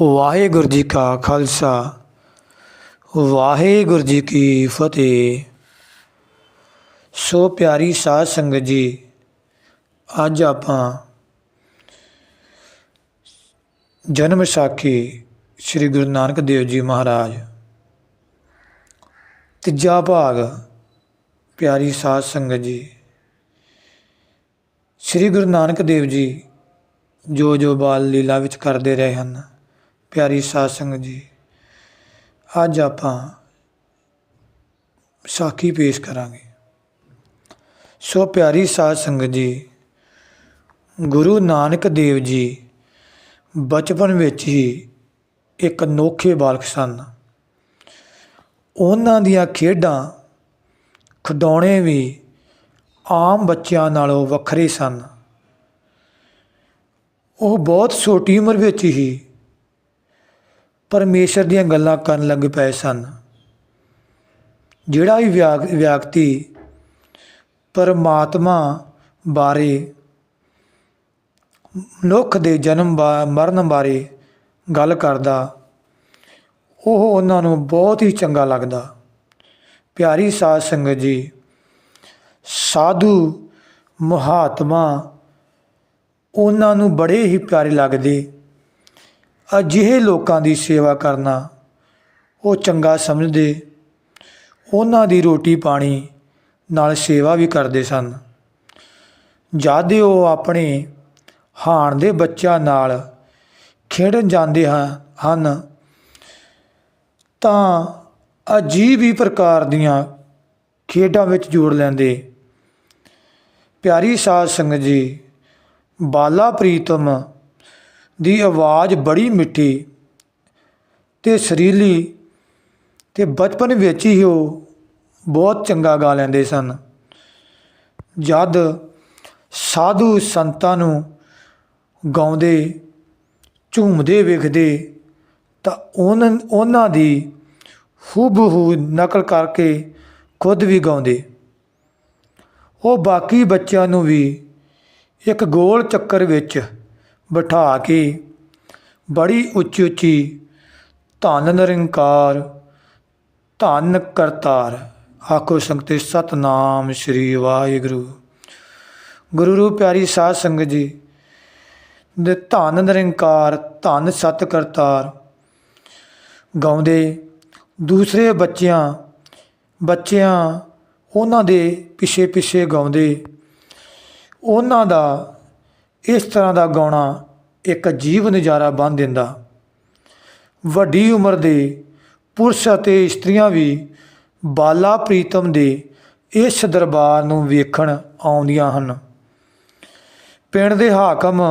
ਵਾਹਿਗੁਰੂ ਜੀ ਕਾ ਖਾਲਸਾ, ਵਾਹਿਗੁਰੂ ਜੀ ਕੀ ਫਤਿਹ। ਸੋ ਪਿਆਰੀ ਸਾਧ ਸੰਗਤ ਜੀ, ਅੱਜ ਆਪਾਂ ਜਨਮ ਸਾਖੀ ਸ੍ਰੀ ਗੁਰੂ ਨਾਨਕ ਦੇਵ ਜੀ ਮਹਾਰਾਜ, ਤੀਜਾ ਭਾਗ, ਪਿਆਰੀ ਸਾਧ ਸੰਗਤ ਜੀ। ਸ੍ਰੀ ਗੁਰੂ ਨਾਨਕ ਦੇਵ ਜੀ ਜੋ ਜੋ ਬਾਲ ਲੀਲਾ ਵਿੱਚ ਕਰਦੇ ਰਹੇ ਹਨ ਪਿਆਰੀ ਸਾਧ ਸੰਗਤ ਜੀ, ਅੱਜ ਆਪਾਂ ਸਾਖੀ ਪੇਸ਼ ਕਰਾਂਗੇ। ਸੋ ਪਿਆਰੀ ਸਾਧ ਸੰਗਤ ਜੀ, ਗੁਰੂ ਨਾਨਕ ਦੇਵ ਜੀ ਬਚਪਨ ਵਿੱਚ ਹੀ ਇੱਕ ਅਨੋਖੇ ਬਾਲਕ ਸਨ। ਉਹਨਾਂ ਦੀਆਂ ਖੇਡਾਂ ਖਿਡੌਣੇ ਵੀ ਆਮ ਬੱਚਿਆਂ ਨਾਲੋਂ ਵੱਖਰੇ ਸਨ। ਉਹ ਬਹੁਤ ਛੋਟੀ ਉਮਰ ਵਿੱਚ ਹੀ ਪਰਮੇਸ਼ਰ ਦੀਆਂ ਗੱਲਾਂ ਕਰਨ ਲੱਗ ਪਏ ਸਨ। ਜਿਹੜਾ ਵੀ ਵਿਅਕ- ਵਿਅਕਤੀ ਪਰਮਾਤਮਾ ਬਾਰੇ, ਮਨੁੱਖ ਦੇ ਜਨਮ ਬਾ- ਮਰਨ ਬਾਰੇ ਗੱਲ ਕਰਦਾ, ਉਹ ਉਹਨਾਂ ਨੂੰ ਬਹੁਤ ਹੀ ਚੰਗਾ ਲੱਗਦਾ। ਪਿਆਰੀ ਸਾਧ ਸੰਗਤ ਜੀ, ਸਾਧੂ ਮਹਾਤਮਾ ਉਹਨਾਂ ਨੂੰ ਬੜੇ ਹੀ ਪਿਆਰੇ ਲੱਗਦੇ। ਅਜਿਹੇ ਲੋਕਾਂ ਦੀ ਸੇਵਾ ਕਰਨਾ, ਉਹ ਚੰਗਾ ਸਮਝਦੇ, ਉਹਨਾਂ ਦੀ ਰੋਟੀ ਪਾਣੀ ਨਾਲ ਸੇਵਾ ਵੀ ਕਰਦੇ ਸਨ। ਜਦ ਉਹ ਆਪਣੇ ਹਾਣ ਦੇ ਬੱਚਿਆਂ ਨਾਲ ਖੇਡਣ ਜਾਂਦੇ ਹਨ, ਤਾਂ ਅਜੀਬ ਹੀ ਪ੍ਰਕਾਰ ਦੀਆਂ ਖੇਡਾਂ ਵਿੱਚ ਜੋੜ ਲੈਂਦੇ। ਪਿਆਰੀ ਸਾਧ ਸੰਗਤ ਜੀ, ਬਾਲਾ ਪ੍ਰੀਤਮ ਦੀ ਆਵਾਜ਼ ਬੜੀ ਮਿੱਠੀ ਤੇ ਸਰੀਲੀ ਤੇ ਬਚਪਨ ਵਿੱਚ ਹੀ ਉਹ ਬਹੁਤ ਚੰਗਾ ਗਾ ਲੈਂਦੇ ਸਨ। ਜਦ ਸਾਧੂ ਸੰਤਾਂ ਨੂੰ ਗਾਉਂਦੇ, ਝੂਮਦੇ ਵੇਖਦੇ ਤਾਂ ਉਹਨਾਂ ਉਹਨਾਂ ਦੀ ਹੂਬਹੂ ਨਕਲ ਕਰਕੇ ਖੁਦ ਵੀ ਗਾਉਂਦੇ। ਉਹ ਬਾਕੀ ਬੱਚਿਆਂ ਨੂੰ ਵੀ ਇੱਕ ਗੋਲ ਚੱਕਰ ਵਿੱਚ ਬਿਠਾ ਕੇ ਬੜੀ ਉੱਚੀ ਉੱਚੀ ਧੰਨ ਨਿਰੰਕਾਰ, ਧੰਨ ਕਰਤਾਰ ਆਖੋ ਸੰਗਤੇ ਸਤਨਾਮ ਸ੍ਰੀ ਵਾਹਿਗੁਰੂ। ਗੁਰੂ ਰੂਪ ਪਿਆਰੀ ਸਾਧ ਸੰਗਤ ਜੀ, ਦੇ ਧੰਨ ਨਿਰੰਕਾਰ, ਧੰਨ ਸਤ ਕਰਤਾਰ ਗਾਉਂਦੇ ਦੂਸਰੇ ਬੱਚਿਆਂ ਬੱਚਿਆਂ ਉਹਨਾਂ ਦੇ ਪਿੱਛੇ ਪਿੱਛੇ ਗਾਉਂਦੇ, ਉਹਨਾਂ ਦਾ ਇਸ ਤਰ੍ਹਾਂ ਦਾ ਗਾਉਣਾ ਇੱਕ ਅਜੀਬ ਨਜ਼ਾਰਾ ਬਣ ਦਿੰਦਾ। ਵੱਡੀ ਉਮਰ ਦੇ ਪੁਰਸ਼ ਅਤੇ ਇਸਤਰੀਆਂ ਵੀ ਬਾਲਾ ਪ੍ਰੀਤਮ ਦੇ ਇਸ ਦਰਬਾਰ ਨੂੰ ਵੇਖਣ ਆਉਂਦੀਆਂ ਹਨ। ਪਿੰਡ ਦੇ ਹਾਕਮ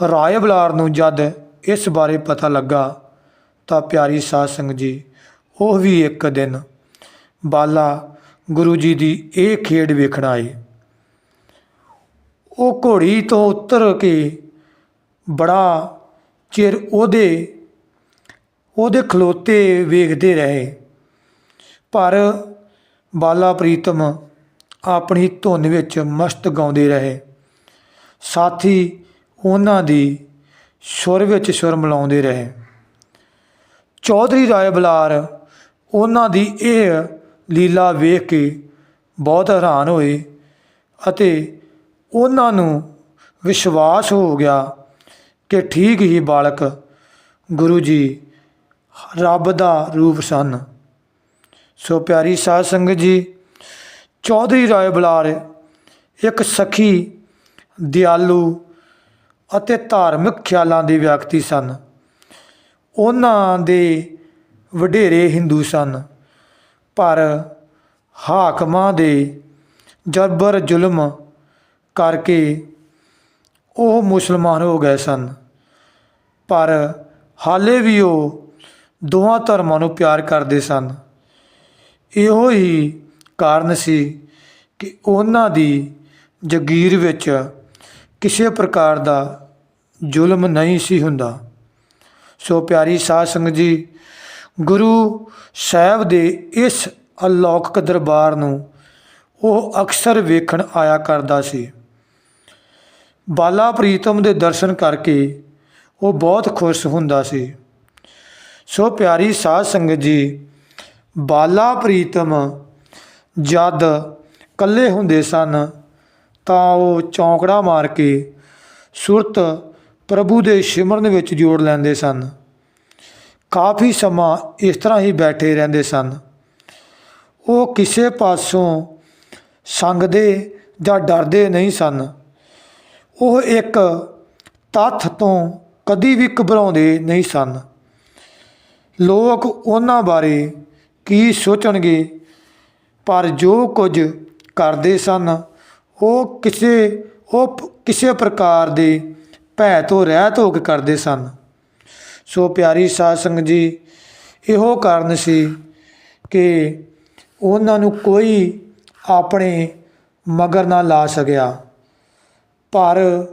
ਰਾਏ ਬਲਾਰ ਨੂੰ ਜਦ ਇਸ ਬਾਰੇ ਪਤਾ ਲੱਗਾ ਤਾਂ ਪਿਆਰੀ ਸਾਧ ਸੰਗਤ ਜੀ, ਉਹ ਵੀ ਇੱਕ ਦਿਨ ਬਾਲਾ ਗੁਰੂ ਜੀ ਦੀ ਇਹ ਖੇਡ ਵੇਖਣ ਆਏ। ਉਹ ਘੋੜੀ ਤੋਂ ਉਤਰ ਕੇ ਬੜਾ ਚਿਰ ਉਹਦੇ ਉਹਦੇ ਖਲੋਤੇ ਵੇਖਦੇ ਰਹੇ। ਪਰ ਬਾਲਾ ਪ੍ਰੀਤਮ ਆਪਣੀ ਧੁਨ ਵਿੱਚ ਮਸਤ ਗਾਉਂਦੇ ਰਹੇ। ਸਾਥੀ ਉਹਨਾਂ ਦੀ ਸੁਰ ਵਿੱਚ ਸੁਰ ਮਿਲਾਉਂਦੇ ਰਹੇ। ਚੌਧਰੀ ਰਾਏ ਬਲਾਰ ਉਹਨਾਂ ਦੀ ਇਹ ਲੀਲਾ ਵੇਖ ਕੇ ਬਹੁਤ ਹੈਰਾਨ ਹੋਏ ਅਤੇ ਉਹਨਾਂ ਨੂੰ ਵਿਸ਼ਵਾਸ ਹੋ ਗਿਆ ਕਿ ਠੀਕ ਹੀ ਬਾਲਕ ਗੁਰੂ ਜੀ ਰੱਬ ਦਾ ਰੂਪ ਸਨ। ਸੋ ਪਿਆਰੀ ਸਾਧ ਸੰਗਤ ਜੀ, ਚੌਧਰੀ ਰਾਏ ਬਲਾਰ ਇੱਕ ਸਖੀ, ਦਿਆਲੂ ਅਤੇ ਧਾਰਮਿਕ ਖਿਆਲਾਂ ਦੇ ਵਿਅਕਤੀ ਸਨ। ਉਹਨਾਂ ਦੇ ਵਡੇਰੇ ਹਿੰਦੂ ਸਨ। ਪਰ ਹਾਕਮਾਂ ਦੇ ਜਬਰ ਜ਼ੁਲਮ ਕਰਕੇ ਉਹ ਮੁਸਲਮਾਨ ਹੋ ਗਏ ਸਨ। ਪਰ ਹਾਲੇ ਵੀ ਉਹ ਦੋਵਾਂ ਧਰਮਾਂ ਨੂੰ ਪਿਆਰ ਕਰਦੇ ਸਨ। ਇਹੋ ਹੀ ਕਾਰਨ ਸੀ ਕਿ ਉਹਨਾਂ ਦੀ ਜਗੀਰ ਵਿੱਚ ਕਿਸੇ ਪ੍ਰਕਾਰ ਦਾ ਜ਼ੁਲਮ ਨਹੀਂ ਸੀ ਹੁੰਦਾ। ਸੋ ਪਿਆਰੀ ਸਾਧ ਸੰਗਤ ਜੀ, ਗੁਰੂ ਸਾਹਿਬ ਦੇ ਇਸ ਅਲੌਕਿਕ ਦਰਬਾਰ ਨੂੰ ਉਹ ਅਕਸਰ ਵੇਖਣ ਆਇਆ ਕਰਦਾ ਸੀ। ਬਾਲਾ ਪ੍ਰੀਤਮ ਦੇ ਦਰਸ਼ਨ ਕਰਕੇ ਉਹ ਬਹੁਤ ਖੁਸ਼ ਹੁੰਦਾ ਸੀ। ਸੋ ਪਿਆਰੀ ਸਾਧ ਸੰਗਤ ਜੀ, ਬਾਲਾ ਪ੍ਰੀਤਮ ਜਦ ਇਕੱਲੇ ਹੁੰਦੇ ਸਨ, ਤਾਂ ਉਹ ਚੌਂਕੜਾ ਮਾਰ ਕੇ ਸੁਰਤ ਪ੍ਰਭੂ ਦੇ ਸਿਮਰਨ ਵਿੱਚ ਜੋੜ ਲੈਂਦੇ ਸਨ। ਕਾਫੀ ਸਮਾਂ ਇਸ ਤਰ੍ਹਾਂ ਹੀ ਬੈਠੇ ਰਹਿੰਦੇ ਸਨ। ਉਹ ਕਿਸੇ ਪਾਸੋਂ ਸੰਗਦੇ ਜਾਂ ਡਰਦੇ ਨਹੀਂ ਸਨ। ਉਹ ਇੱਕ ਤੱਥ ਤੋਂ ਕਦੀ ਵੀ ਘਬਰਾਉਂਦੇ ਨਹੀਂ ਸਨ। ਲੋਕ ਉਹਨਾਂ ਬਾਰੇ ਕੀ ਸੋਚਣਗੇ? ਪਰ ਜੋ ਕੁਝ ਕਰਦੇ ਸਨ, ਉਹ ਕਿਸੇ ਉਹ ਕਿਸੇ ਪ੍ਰਕਾਰ ਦੇ ਭੈ ਤੋਂ ਰਹਿਤ ਹੋ ਕੇ ਕਰਦੇ ਸਨ। ਸੋ ਪਿਆਰੀ ਸਾਧ ਸੰਗਤ ਜੀ, ਇਹੋ ਕਾਰਨ ਸੀ ਕਿ ਉਹਨਾਂ ਨੂੰ ਕੋਈ ਆਪਣੇ ਮਗਰ ਨਾ ਲਾ ਸਕਿਆ। ਪਰ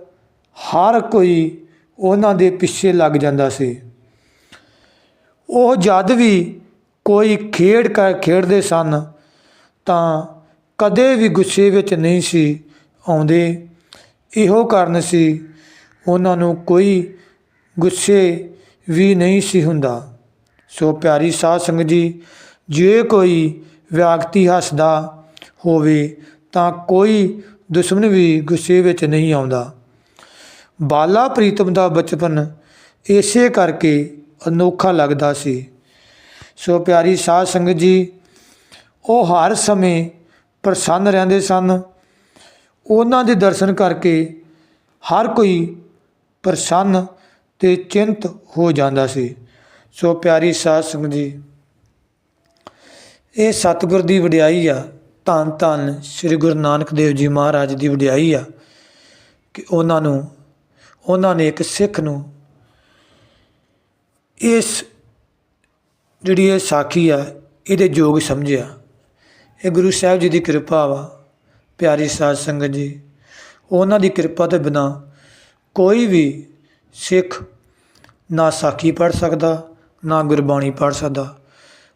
ਹਰ ਕੋਈ ਉਹਨਾਂ ਦੇ ਪਿੱਛੇ ਲੱਗ ਜਾਂਦਾ ਸੀ। ਉਹ ਜਦ ਵੀ ਕੋਈ ਖੇਡ ਕਰ ਖੇਡਦੇ ਸਨ ਤਾਂ ਕਦੇ ਵੀ ਗੁੱਸੇ ਵਿੱਚ ਨਹੀਂ ਸੀ ਆਉਂਦੇ। ਇਹੋ ਕਾਰਨ ਸੀ ਉਹਨਾਂ ਨੂੰ ਕੋਈ ਗੁੱਸੇ ਵੀ ਨਹੀਂ ਸੀ ਹੁੰਦਾ। ਸੋ ਪਿਆਰੀ ਸਾਧ ਸੰਗਤ ਜੀ, ਜੇ ਕੋਈ ਵਿਅਕਤੀ ਹੱਸਦਾ ਹੋਵੇ ਤਾਂ ਕੋਈ ਦੁਸ਼ਮਣ ਵੀ ਗੁੱਸੇ ਵਿੱਚ ਨਹੀਂ ਆਉਂਦਾ। ਬਾਲਾ ਪ੍ਰੀਤਮ ਦਾ ਬਚਪਨ ਇਸੇ ਕਰਕੇ ਅਨੋਖਾ ਲੱਗਦਾ ਸੀ। ਸੋ ਪਿਆਰੀ ਸਾਧ ਸੰਗਤ ਜੀ, ਉਹ ਹਰ ਸਮੇਂ ਪ੍ਰਸੰਨ ਰਹਿੰਦੇ ਸਨ। ਉਹਨਾਂ ਦੇ ਦਰਸ਼ਨ ਕਰਕੇ ਹਰ ਕੋਈ ਪ੍ਰਸੰਨ ਤੇ ਚਿੰਤ ਹੋ ਜਾਂਦਾ ਸੀ। ਸੋ ਪਿਆਰੀ ਸਾਧ ਸੰਗਤ ਜੀ, ਇਹ ਸਤਿਗੁਰ ਦੀ ਵਡਿਆਈ ਆ। ਧੰਨ ਧੰਨ ਸ੍ਰੀ ਗੁਰੂ ਨਾਨਕ ਦੇਵ ਜੀ ਮਹਾਰਾਜ ਦੀ ਵਡਿਆਈ ਆ ਕਿ ਉਹਨਾਂ ਨੂੰ, ਉਹਨਾਂ ਨੇ ਇੱਕ ਸਿੱਖ ਨੂੰ ਇਸ ਜਿਹੜੀ ਇਹ ਸਾਖੀ ਆ, ਇਹਦੇ ਯੋਗ ਸਮਝਿਆ। ਇਹ ਗੁਰੂ ਸਾਹਿਬ ਜੀ ਦੀ ਕਿਰਪਾ ਵਾ, ਪਿਆਰੀ ਸਾਧ ਸੰਗਤ ਜੀ। ਉਹਨਾਂ ਦੀ ਕਿਰਪਾ ਤੋਂ ਬਿਨਾ ਕੋਈ ਵੀ ਸਿੱਖ ਨਾ ਸਾਖੀ ਪੜ੍ਹ ਸਕਦਾ, ਨਾ ਗੁਰਬਾਣੀ ਪੜ੍ਹ ਸਕਦਾ।